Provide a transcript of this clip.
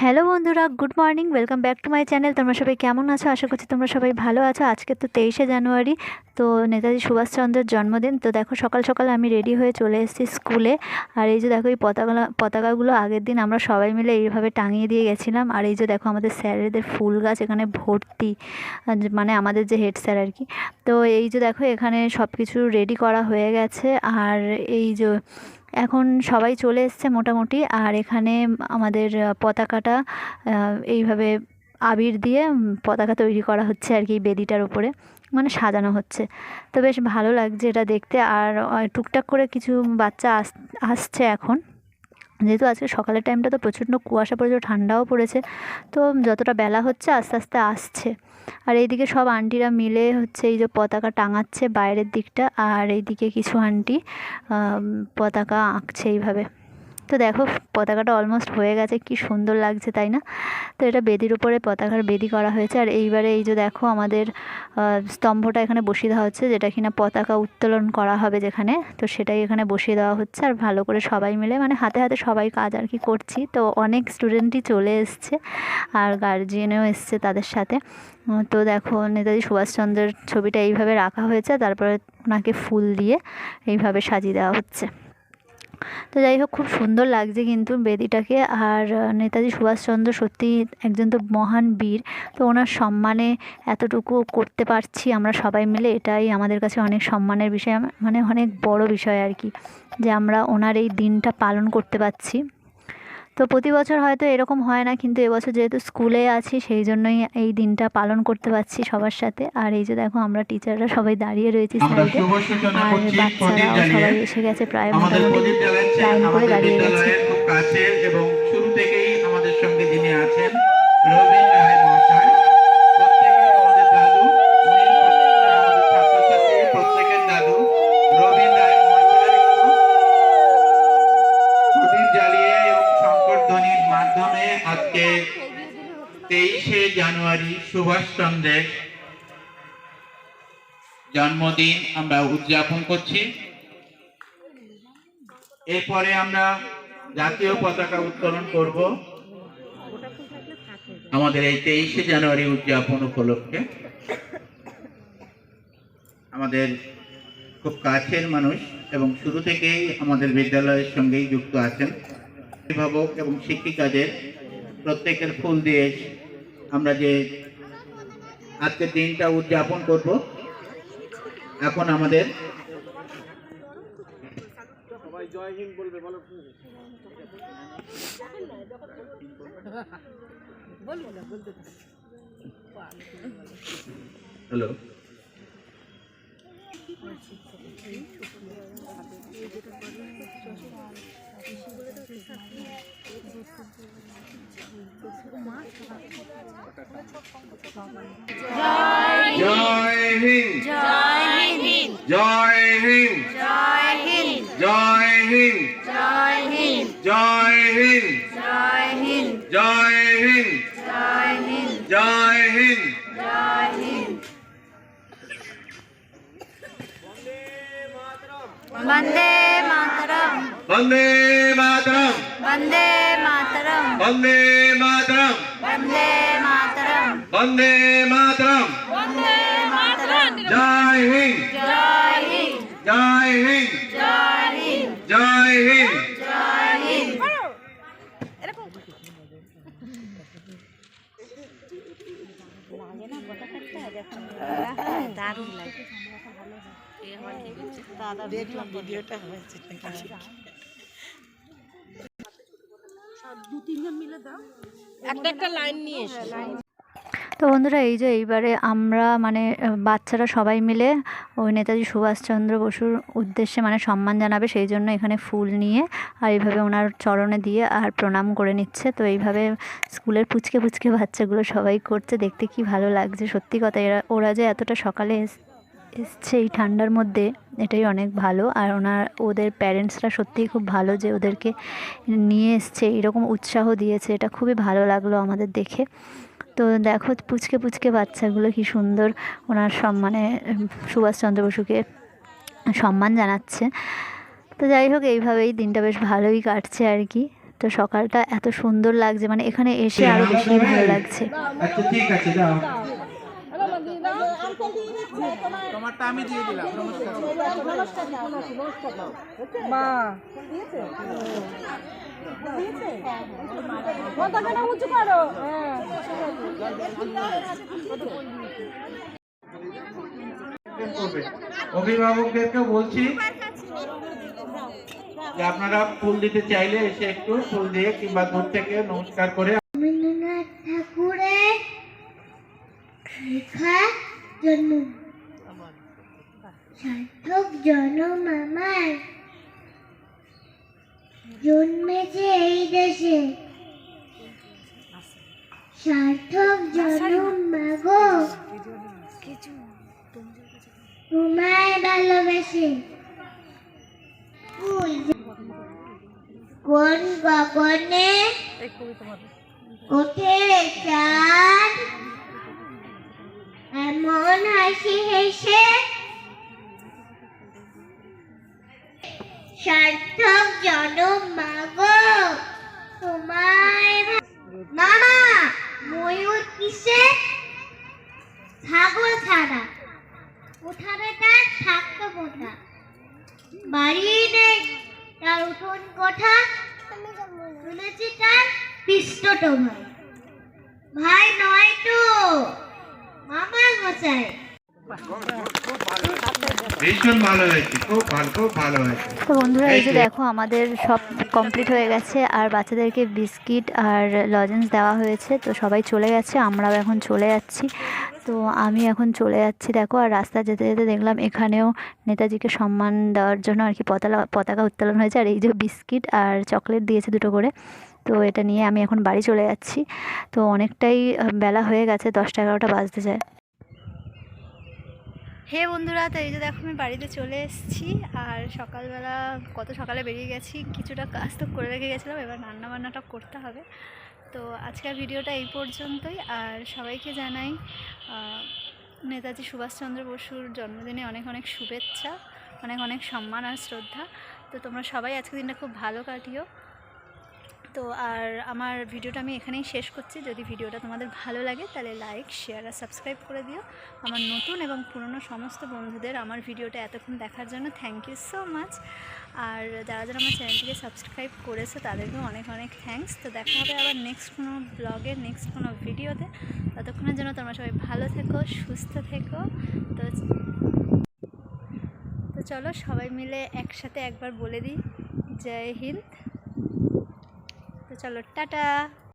Hello বন্ধুরা, good morning, welcome back to my channel. তোমরা সবাই কেমন আছো? আশা করছি তোমরা সবাই ভালো আছো। আজকে তো তেইশে জানুয়ারি, তো নেতাজি সুভাষচন্দ্রের জন্মদিন। তো দেখো, সকাল সকাল আমি রেডি হয়ে চলে এসেছি স্কুলে। আর এই যে দেখো, এই পতাকা, পতাকাগুলো আগের দিন আমরা সবাই মিলে এইভাবে টাঙিয়ে দিয়ে গেছিলাম। আর এই যে দেখো, আমাদের স্যারেদের ফুল গাছ এখানে ভর্তি মানে আমাদের যে হেড স্যার আর কি। তো এই যে দেখো, এখানে সব কিছু রেডি করা হয়ে গেছে। আর এই যে এখন সবাই চলে এসছে মোটামুটি। আর এখানে আমাদের পতাকাটা এইভাবে আবির দিয়ে পতাকা তৈরি করা হচ্ছে আর কি বেদিটার উপরে। মানে সাজানো হচ্ছে। তো বেশ ভালো লাগছে এটা দেখতে। আর টুকটাক করে কিছু বাচ্চা আস, আসছে এখন। যেহেতু আজকে সকালের টাইমটা তো প্রচণ্ড কুয়াশা পড়েছে, ঠান্ডাও পড়েছে। তো যতটা বেলা হচ্ছে, আস্তে আস্তে আসছে। আর এইদিকে সব আন্টিরা মিলে হচ্ছে এই যে পতাকা টাঙাচ্ছে বাইরের দিকটা, আর এইদিকে কিছু আন্টি পতাকা আঁকছে এইভাবে। তো দেখো, পতাকাটা অলমোস্ট হয়ে গেছে, কি সুন্দর লাগছে, তাই না? তো এটা বেদির উপরে পতাকার বেদি করা হয়েছে, আর এইবারে এই যে দেখো আমাদের স্তম্ভটা এখানে বসিয়ে দেওয়া হচ্ছে, যেটা কিনা পতাকা উত্তোলন করা হবে যেখানে, তো সেটাই এখানে বসিয়ে দেওয়া হচ্ছে, আর ভালো করে সবাই মিলে মানে হাতে হাতে সবাই কাজ আর কি করছি, তো অনেক স্টুডেন্টই চলে এসছে, আর গার্জিয়ানও এসছে তাদের সাথে। তো দেখো নেতাজি সুভাষচন্দ্রের ছবিটা এইভাবে রাখা হয়েছে, তারপরে ওনাকে ফুল দিয়ে এইভাবে সাজিয়ে দেওয়া হচ্ছে। তো যাই হোক, খুব সুন্দর লাগছে কিন্তু বেদিটাকে। আর নেতাজি সুভাষচন্দ্র সত্যি একজন তো মহান বীর। তো ওনার সম্মানে এতটুকু করতে পারছি আমরা সবাই মিলে, এটাই আমাদের কাছে অনেক সম্মানের বিষয় মানে অনেক বড় বিষয় আর কি, যে আমরা ওনার এই দিনটা পালন করতে পারছি। তো প্রতি বছর হয়তো এরকম হয় না কিন্তু এবছর যেহেতু স্কুলে আছি সেই জন্যই এই দিনটা পালন করতে পারছি সবার সাথে। আর এই যে দেখো আমরা টিচাররা সবাই দাঁড়িয়ে রয়েছি সাইডে আর বাচ্চারাও সবাই এসে গেছে প্রায় মোটামুটি লাইন করে দাঁড়িয়ে গেছে। এবং শুরু থেকেই মাধ্যমে আজকে তেইশে জানুয়ারি সুভাষচন্দ্রের জন্মদিন আমরা উদযাপন করছি। এরপরে আমরা জাতীয় পতাকা উত্তোলন করব। আমাদের এই তেইশে জানুয়ারি উদযাপন উপলক্ষে। আমাদের খুব কাছের মানুষ এবং শুরু থেকেই আমাদের বিদ্যালয়ের সঙ্গেই যুক্ত আছেন। অভিভাবক এবং শিক্ষিকাদের প্রত্যেকের ফুল দিয়ে আমরা যে আজকের দিনটা উদযাপন করব এখন আমাদের হ্যালো। জয় হিন্দ। জয় হিন্দ। জয় হিন্দ। জয় হিন্দ। জয় হিন্দ। वंदे मातरम। वंदे मातरम। वंदे मातरम। वंदे मातरम। वंदे मातरम। वंदे मातरम। जय हिंद। जय हिंद। जय हिंद। जय हिंद। जय हिंद। जय हिंद। লাগে দাদা দেখলাম ভিডিওটা হয়েছে হিন্দ তো বন্ধুরা এই যে এইবারে আমরা মানে বাচ্চারা সবাই মিলে ওই নেতাজি সুভাষচন্দ্র বসুর উদ্দেশ্যে মানে সম্মান জানাবে সেই জন্য এখানে ফুল নিয়ে আর এইভাবে ওনার চরণে দিয়ে আর প্রণাম করে নিচ্ছে। তো এইভাবে স্কুলের পুচকে পুচকে বাচ্চাগুলো সবাই করছে দেখতে কি ভালো লাগছে। সত্যি কথা এরা ওরা যে এতটা সকালে এস এসছে এই ঠান্ডার মধ্যে, এটাই অনেক ভালো। আর ওনার, ওদের প্যারেন্টসরা সত্যিই খুব ভালো যে ওদেরকে নিয়ে এসছে, এরকম উৎসাহ দিয়েছে। এটা খুবই ভালো লাগল আমাদের দেখে। তো দেখো পুচকে পুচকে বাচ্চাগুলো কি সুন্দর ওনার সম্মানে সুভাষচন্দ্র বসুকে সম্মান জানাচ্ছে। তো যাই হোক, এইভাবেই দিনটা বেশ ভালোই কাটছে আর কি। তো সকালটা এত সুন্দর লাগছে মানে এখানে এসে আরও বেশি ভালো লাগছে। আচ্ছা ঠিক আছে, যাও। তোমারটা আমি দিয়ে দিলাম। নমস্কার। মা। উঁচু করো? হ্যাঁ। অভিভাবকদেরকে বলছি যে আপনারা ফুল দিতে চাইলে এসে একটু ফুল দিয়ে কিংবা দূর থেকে নমস্কার করে রবীন্দ্রনাথ ঠাকুরের লেখা জন্ম সার্থক জনম আমার জন্মেছে এই দেশে। সার্থক জনম তোমায় ভালোবেসে। কোন গগনে ওঠে চাঁদ? এমন হাসি হেসে সার্থক জনম মাগো তোমায় না ময়ূর কিসে? ছাগল ছাড়া। উঠানে তার থাকতো কোথা বাড়ি নেই। তার উঠোন কোঠা? শুনেছি তার পিষ্টটো ভাই ভাই নয় তো মামা গোসাই। ভীষণ ভালো হয়েছে খুব ভালো খুব ভালো হয়েছে। তো বন্ধুরা এই যে দেখো আমাদের সব কমপ্লিট হয়ে গেছে আর বাচ্চাদেরকে বিস্কিট আর লজেন্স দেওয়া হয়েছে তো সবাই চলে গেছে আমরাও এখন চলে যাচ্ছি। তো আমি এখন চলে যাচ্ছি দেখো আর রাস্তা যেতে যেতে দেখলাম এখানেও নেতাজিকে সম্মান দেওয়ার জন্য আর কি পতাকা পতাকা উত্তোলন হয়েছে আর এই যে বিস্কিট আর চকলেট দিয়েছে দুটো করে। তো এটা নিয়ে আমি এখন বাড়ি চলে যাচ্ছি। তো অনেকটাই বেলা হয়ে গেছে দশটা এগারোটা বাজতে যায়। হে বন্ধুরা, তো এই যে দেখো আমি বাড়িতে চলে এসেছি, আর সকালবেলা কত সকালে বেরিয়ে গেছি, কিছুটা কাজ তো করে রেখে গেছিলাম, এবার রান্না বান্নাটা করতে হবে। তো আজকের ভিডিওটা এই পর্যন্তই, আর সবাইকে জানাই নেতাজি সুভাষচন্দ্র বসুর জন্মদিনে অনেক অনেক শুভেচ্ছা, অনেক অনেক সম্মান আর শ্রদ্ধা। তো তোমরা সবাই আজকের দিনটা খুব ভালো কাটিও। তো আর আমার ভিডিওটা আমি এখানেই শেষ করছি। যদি ভিডিওটা তোমাদের ভালো লাগে, তাহলে লাইক শেয়ার আর সাবস্ক্রাইব করে দিও। আমার নতুন এবং পুরনো সমস্ত বন্ধুদের আমার ভিডিওটা এতক্ষণ দেখার জন্য থ্যাংক ইউ সো মাচ আর যারা যারা আমার চ্যানেলটিকে সাবস্ক্রাইব করেছ, তাদেরকেও অনেক অনেক থ্যাঙ্কস তো দেখা হবে আবার নেক্সট কোনো ব্লগে নেক্সট কোনো ভিডিওতে ততক্ষণের জন্য তোমরা সবাই ভালো থেকো, সুস্থ থেকো। তো তো চলো সবাই মিলে একসাথে একবার বলে দিই, জয় হিন্দ। চলো টাটা।